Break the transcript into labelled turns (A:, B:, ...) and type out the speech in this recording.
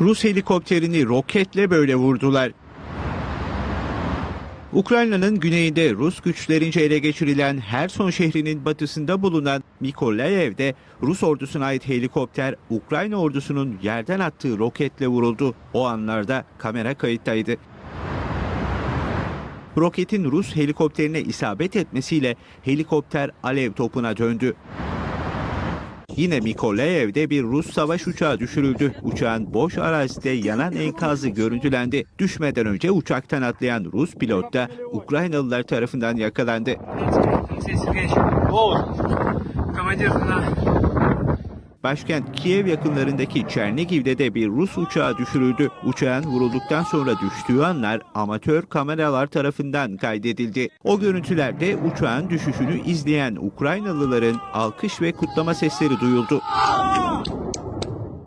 A: Rus helikopterini roketle böyle vurdular. Ukrayna'nın güneyinde Rus güçlerince ele geçirilen Herson şehrinin batısında bulunan Mykolaiev'de Rus ordusuna ait helikopter Ukrayna ordusunun yerden attığı roketle vuruldu. O anlarda kamera kayıttaydı. Roketin Rus helikopterine isabet etmesiyle helikopter alev topuna döndü. Yine Mykolaiev'de bir Rus savaş uçağı düşürüldü. Uçağın boş arazide yanan enkazı görüntülendi. Düşmeden önce uçaktan atlayan Rus pilot da Ukraynalılar tarafından yakalandı. Başkent Kiev yakınlarındaki Çernigiv'de de bir Rus uçağı düşürüldü. Uçağın vurulduktan sonra düştüğü anlar amatör kameralar tarafından kaydedildi. O görüntülerde uçağın düşüşünü izleyen Ukraynalıların alkış ve kutlama sesleri duyuldu.